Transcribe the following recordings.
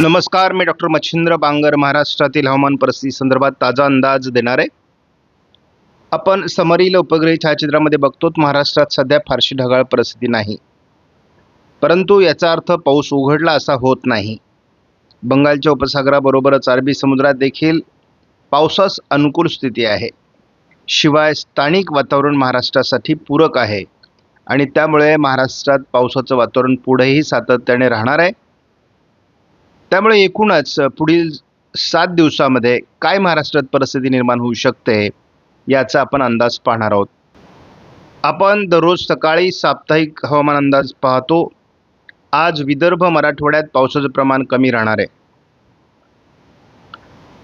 नमस्कार मी डॉक्टर मच्छिंद्र बांगर महाराष्ट्रातील हवामान परिस्थिती संदर्भात ताजा अंदाज देणार. आहे आपण समरील उपग्रही छायाचित्रामध्ये बघतोच महाराष्ट्रात सध्या फारशी ढगाळ परिस्थिती नाही. परंतु याचा अर्थ पाऊस उघडला असा होत नाही. बंगालच्या उपसागराबरोबरच अरबी समुद्रात देखील पावसास अनुकूल स्थिती आहे. शिवाय स्थानिक वातावरण महाराष्ट्रासाठी पूरक आहे आणि त्यामुळे महाराष्ट्रात पावसाचं वातावरण पुढेही सातत्याने राहणार आहे. त्यामुळे एकूणच पुढील सात दिवसामध्ये काय महाराष्ट्रात परिस्थिती निर्माण होऊ शकते याचा आपण अंदाज पाहणार आहोत. आपण दररोज सकाळी साप्ताहिक हवामान अंदाज पाहतो. आज विदर्भ मराठवाड्यात पावसाचं प्रमाण कमी राहणार आहे.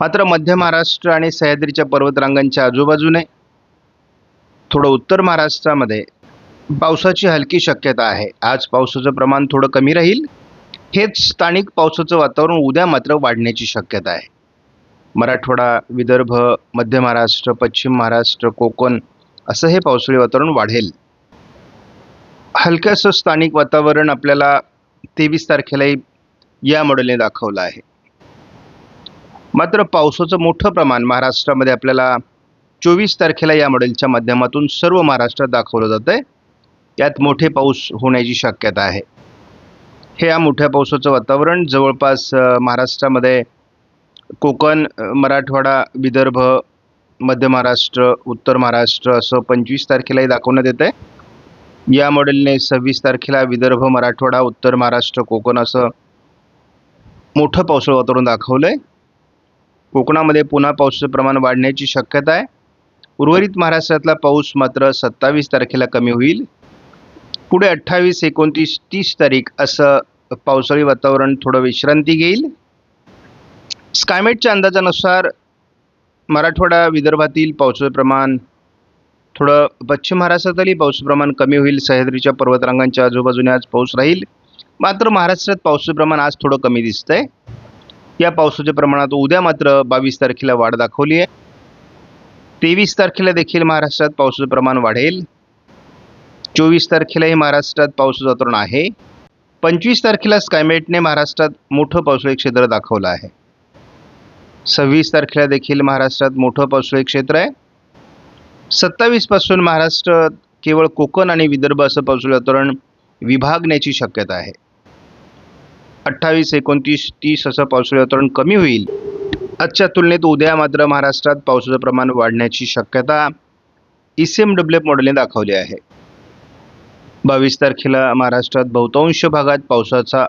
मात्र मध्य महाराष्ट्र आणि सह्याद्रीच्या पर्वतरांगांच्या आजूबाजूने थोडं उत्तर महाराष्ट्रामध्ये पावसाची हलकी शक्यता आहे. आज पावसाचं प्रमाण थोडं कमी राहील. हेच स्थानिक पावसाचं वातावरण उद्या मात्र वाढण्याची शक्यता आहे. मराठवाडा विदर्भ मध्य महाराष्ट्र पश्चिम महाराष्ट्र कोकण असं हे पावसाळी वातावरण वाढेल. हलकंसं स्थानिक वातावरण आपल्याला तेवीस तारखेलाही या मॉडेलने दाखवलं आहे. मात्र पावसाचं मोठं प्रमाण महाराष्ट्रामध्ये आपल्याला चोवीस तारखेला या मॉडेलच्या माध्यमातून सर्व महाराष्ट्रात दाखवलं जातं आहे यात मोठे पाऊस होण्याची शक्यता आहे. हे या मोठ्या पावसाचं वातावरण. जवळपास महाराष्ट्रामध्ये कोकण मराठवाडा विदर्भ मध्य महाराष्ट्र उत्तर महाराष्ट्र असं पंचवीस तारखेलाही दाखवण्यात येतं आहे या मॉडेलने सव्वीस तारखेला विदर्भ मराठवाडा उत्तर महाराष्ट्र कोकण असं मोठं पावसाळ वातावरण दाखवलं आहे कोकणामध्ये पुन्हा पावसाचं प्रमाण वाढण्याची शक्यता आहे. उर्वरित महाराष्ट्रातला पाऊस मात्र सत्तावीस तारखेला कमी होईल. पुढे अठ्ठावीस एकोणतीस तीस तारीख असं पावसाळी वातावरण थोडं विश्रांती घेईल. स्कायमेटच्या अंदाजानुसार मराठवाडा विदर्भातील पावसाचं प्रमाण थोडं पश्चिम महाराष्ट्रातही पावसाचं प्रमाण कमी होईल. सह्याद्रीच्या पर्वतरांगांच्या आजूबाजूने आज पाऊस राहील. मात्र महाराष्ट्रात पावसाचं प्रमाण आज थोडं कमी दिसतंय. या पावसाच्या प्रमाणात उद्या मात्र बावीस तारखेला वाढ दाखवली आहे. तेवीस तारखेला देखील महाराष्ट्रात पावसाचं प्रमाण वाढेल. चोवीस तारखेलाही महाराष्ट्रात पावसाचं वातावरण आहे. पंचवीस तारखेला स्कायमेटने महाराष्ट्रात मोठं पावसाळी क्षेत्र दाखवलं आहे. सव्वीस तारखेला देखील महाराष्ट्रात मोठं पावसाळी क्षेत्र आहे. सत्तावीसपासून महाराष्ट्रात केवळ कोकण आणि विदर्भ असं पावसाळी वातावरण विभागण्याची शक्यता आहे. अठ्ठावीस एकोणतीस तीस असं पावसाळी वातावरण कमी होईल. आजच्या तुलनेत उद्या मात्र महाराष्ट्रात पावसाचं प्रमाण वाढण्याची शक्यता E C M W F मॉडेलने दाखवली आहे. बावीस तारखेला महाराष्ट्रात बहुतांश भागात पावसाचा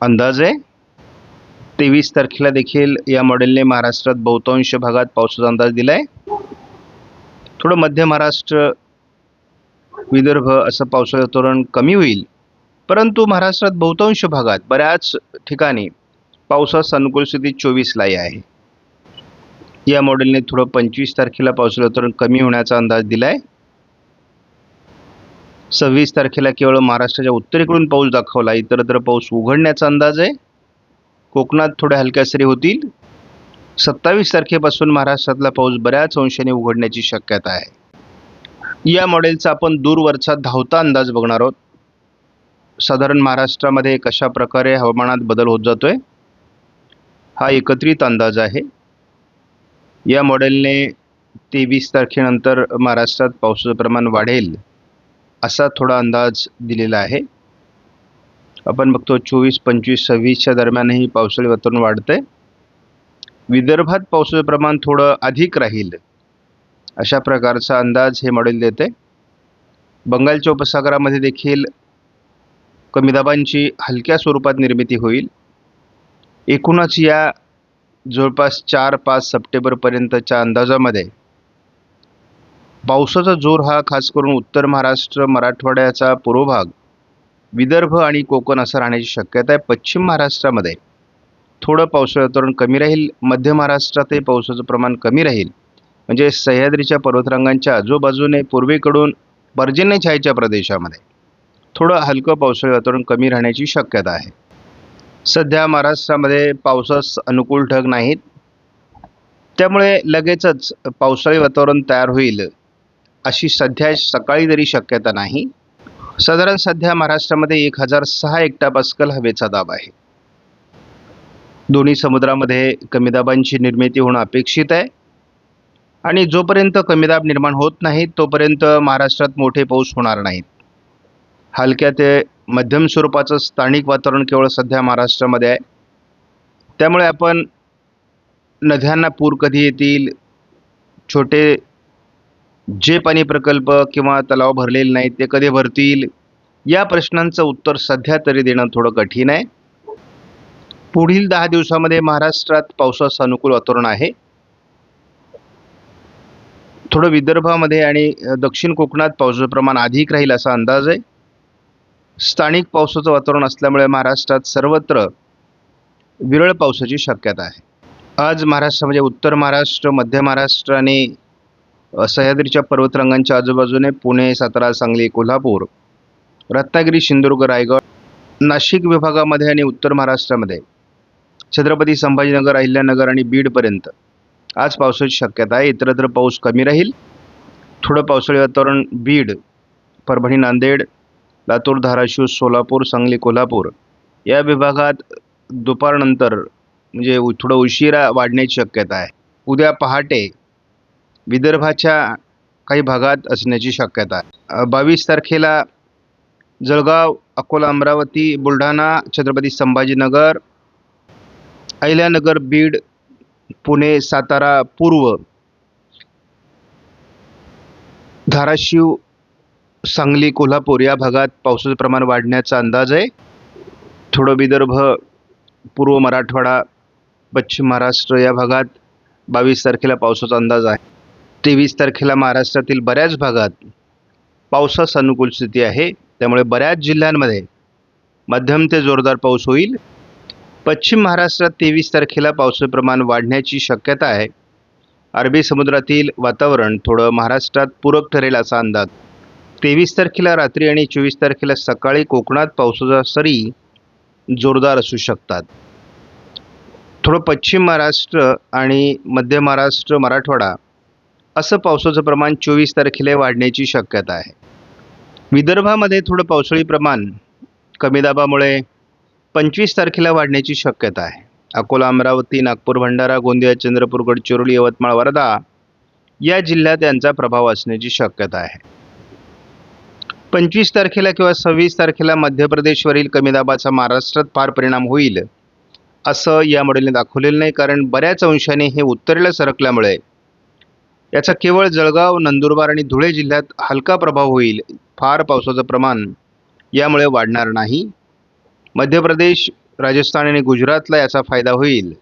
अंदाज आहे. तेवीस तारखेला देखील या मॉडेलने महाराष्ट्रात बहुतांश भागात पावसाचा अंदाज दिला आहे थोडं मध्य महाराष्ट्र विदर्भ असं पावसाचं वातावरण कमी होईल. परंतु महाराष्ट्रात बहुतांश भागात बऱ्याच ठिकाणी पावसास अनुकूल स्थिती चोवीसलाही आहे. या मॉडेलने थोडं पंचवीस तारखेला पावसाचं वातावरण कमी होण्याचा अंदाज दिला आहे सव्वीस तारखेला केवळ महाराष्ट्राच्या उत्तरेकडून पाऊस दाखवला. इतरत्र पाऊस उघडण्याचा अंदाज आहे. कोकणात थोड्या हलक्या सरी होतील. सत्तावीस तारखेपासून महाराष्ट्रातला पाऊस बऱ्याच अंशाने उघडण्याची शक्यता आहे. या मॉडेलचा आपण दूरवरचा धावता अंदाज बघणार आहोत. साधारण महाराष्ट्रामध्ये कशा प्रकारे हवामानात बदल होत जातोय? हा एकत्रित अंदाज आहे. या मॉडेलने तेवीस तारखेनंतर महाराष्ट्रात पावसाचं प्रमाण वाढेल. असा थोडा अंदाज दिलेला आहे. आपण बघतो चोवीस पंचवीस सव्वीसच्या दरम्यानही पावसाळी वातावरण वाढतंय. विदर्भात पावसाचं प्रमाण थोडं अधिक राहील. अशा प्रकारचा अंदाज हे मॉडेल देते. बंगालच्या उपसागरामध्ये देखील कमी दाबांची हलक्या स्वरूपात निर्मिती होईल. एकूणच या जवळपास चार पाच सप्टेंबरपर्यंतच्या अंदाजामध्ये पावसाचा जोर हा खास करून उत्तर महाराष्ट्र मराठवाड्याचा पूर्व भाग विदर्भ आणि कोकण असं राहण्याची शक्यता आहे. पश्चिम महाराष्ट्रामध्ये थोडं पावसाळी वातावरण कमी राहील. मध्य महाराष्ट्रातही पावसाचं प्रमाण कमी राहील. म्हणजे सह्याद्रीच्या पर्वतरांगांच्या आजूबाजूने पूर्वेकडून पर्जन्य छायेच्या प्रदेशामध्ये थोडं हलकं पावसाळी वातावरण कमी राहण्याची शक्यता आहे. सध्या महाराष्ट्रामध्ये पावसास अनुकूल ढग नाहीत. त्यामुळे लगेचच पावसाळी वातावरण तयार होईल. अशी सध्या सकाळी तरी शक्यता नाही साधारण सध्या महाराष्ट्रामध्ये एक हजार सहा एकटा पास्कल हवेचा दाब आहे. दोन्ही समुद्रामध्ये कमी दाबांची निर्मिती होणं अपेक्षित आहे. आणि जोपर्यंत कमी दाब निर्माण होत नाहीत तोपर्यंत महाराष्ट्रात मोठे पाऊस होणार नाहीत. हलक्या ते मध्यम स्वरूपाचं स्थानिक वातावरण केवळ सध्या महाराष्ट्रामध्ये आहे. त्यामुळे आपण नद्यांना पूर कधी येतील छोटे जे पाणी प्रकल्प किंवा तलाव भरलेले नाहीत ते कधी भरतील? या प्रश्नांचं उत्तर सध्या तरी देणं थोडं कठीण आहे. पुढील दहा दिवसामध्ये महाराष्ट्रात पावसाचं अनुकूल वातावरण आहे. थोडं विदर्भामध्ये आणि दक्षिण कोकणात पावसाचं प्रमाण अधिक राहील असा अंदाज आहे. स्थानिक पावसाचं वातावरण असल्यामुळे महाराष्ट्रात सर्वत्र विरळ पावसाची शक्यता आहे. आज महाराष्ट्रामध्ये म्हणजे उत्तर महाराष्ट्र मध्य महाराष्ट्र आणि सह्याद्रीच्या पर्वतरांगांच्या आजूबाजूने पुणे सातारा सांगली कोल्हापूर रत्नागिरी सिंधुदुर्ग रायगड नाशिक विभागामध्ये आणि उत्तर महाराष्ट्रामध्ये छत्रपती संभाजीनगर अहिल्यानगर आणि बीडपर्यंत. आज पावसाची शक्यता आहे. इतरत्र पाऊस कमी राहील. थोडं पावसाळी वातावरण बीड परभणी नांदेड लातूर धाराशिव सोलापूर सांगली कोल्हापूर या विभागात दुपारनंतर म्हणजे थोडं उशिरा वाढण्याची शक्यता आहे. उद्या पहाटे विदर्भाच्या काही भागात असण्याची शक्यता बावीस तारखेला जळगाव अकोला अमरावती बुलढाणा छत्रपती संभाजीनगर अहिल्यानगर बीड पुणे सातारा पूर्व धाराशिव सांगली कोल्हापूर या भागात पावसाचं प्रमाण वाढण्याचा अंदाज आहे. थोडं विदर्भ पूर्व मराठवाडा पश्चिम महाराष्ट्र या भागात बावीस तारखेला पावसाचा अंदाज आहे. तेवीस तारखेला महाराष्ट्रातील बऱ्याच भागात पावसास अनुकूल स्थिती आहे. त्यामुळे बऱ्याच जिल्ह्यांमध्ये मध्यम ते जोरदार पाऊस होईल. पश्चिम महाराष्ट्रात तेवीस तारखेला पावसाचे प्रमाण वाढण्याची शक्यता आहे. अरबी समुद्रातील वातावरण थोडं महाराष्ट्रात पूरक ठरेल असा अंदाज. तेवीस तारखेला रात्री आणि चोवीस तारखेला सकाळी कोकणात पावसाच्या सरी जोरदार असू शकतात. थोडं पश्चिम महाराष्ट्र आणि मध्य महाराष्ट्र मराठवाडा असं पावसाचं प्रमाण चोवीस तारखेला वाढण्याची शक्यता आहे. विदर्भामध्ये थोडं पावसाळी प्रमाण कमी दाबामुळे पंचवीस तारखेला वाढण्याची शक्यता आहे. अकोला अमरावती नागपूर भंडारा गोंदिया चंद्रपूर गडचिरोली यवतमाळ वर्धा या जिल्ह्यात यांचा प्रभाव असण्याची शक्यता आहे. पंचवीस तारखेला किंवा सव्वीस तारखेला मध्य प्रदेशवरील कमी दाबाचा महाराष्ट्रात फार परिणाम होईल असं या मॉडेलने दाखवलेलं नाही. कारण बऱ्याच अंशाने हे उत्तरेला सरकल्यामुळे याचा केवळ जळगाव नंदुरबार आणि धुळे जिल्ह्यात हलका प्रभाव होईल फार पावसाचं प्रमाण यामुळे वाढणार नाही. मध्य प्रदेश राजस्थान आणि गुजरातला याचा फायदा होईल.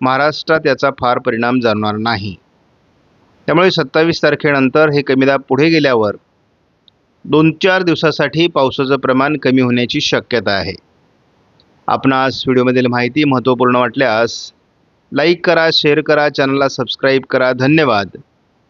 महाराष्ट्रात याचा फार परिणाम जाणणार नाही. त्यामुळे सत्तावीस तारखेनंतर हे कमी दाब पुढे गेल्यावर दोन चार दिवसासाठी पावसाचं प्रमाण कमी होण्याची शक्यता आहे. आपणास व्हिडिओमधील माहिती महत्त्वपूर्ण वाटल्यास लाईक करा शेअर करा चॅनलला सबस्क्राईब करा. धन्यवाद.